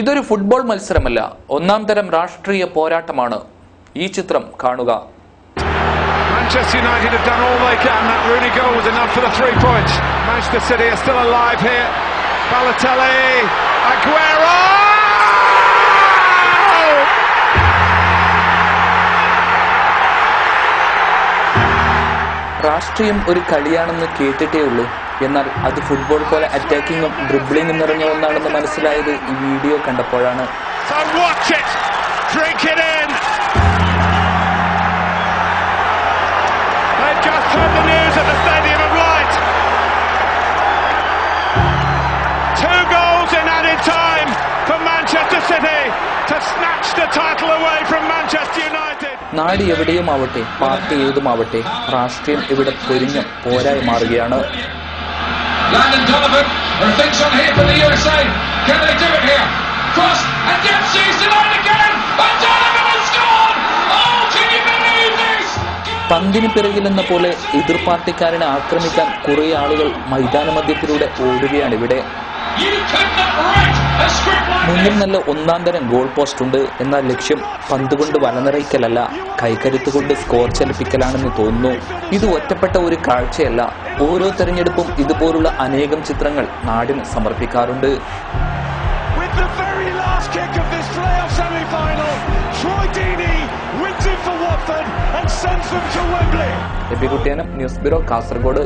ഇതൊരു ഫുട്ബോൾ മത്സരമല്ല ഒന്നാം തരം രാഷ്ട്രീയ പോരാട്ടമാണ് ഈ ചിത്രം കാണുക Manchester City are still alive here. Balotelli, Aguero! രാഷ്ട്രീയം ഒരു കളിയാണെന്ന് കേട്ടിട്ടേ ഉള്ളൂ. എന്നാൽ അത് ഫുട്ബോൾ പോലെ അറ്റാക്കിങ്ങും ഡ്രിബ്ലിങ്ങും നിറഞ്ഞ ഒന്നാണെന്ന് മനസ്സിലായത് ഈ വീഡിയോ കണ്ടപ്പോഴാണ്. The നാട് എവിടെയും ആവട്ടെ പാർട്ടി ഏതുമാവട്ടെ രാഷ്ട്രീയം ഇവിടെ പൊരിഞ്ഞ് പോരായി മാറുകയാണ്. പന്തിന് പിറകിലെന്ന പോലെ എതിർ പാർട്ടിക്കാരനെ ആക്രമിക്കാൻ കുറെ ആളുകൾ മൈതാന മധ്യത്തിലൂടെ ഓടുകയാണ് ഇവിടെ. മുന്നിൽ നല്ല ഒന്നാം തരം ഗോൾ പോസ്റ്റ് ഉണ്ട്. എന്നാൽ ലക്ഷ്യം പന്ത് കൊണ്ട് വലനിറയ്ക്കലല്ല കൈക്കരുത്ത് കൊണ്ട് സ്കോർ ചലിപ്പിക്കലാണെന്ന് തോന്നുന്നു. ഇത് ഒറ്റപ്പെട്ട ഒരു കാഴ്ചയല്ല. ഓരോ തെരഞ്ഞെടുപ്പും ഇതുപോലുള്ള അനേകം ചിത്രങ്ങൾ നാടിന് സമർപ്പിക്കാറുണ്ട്. News bureau Kasaragod.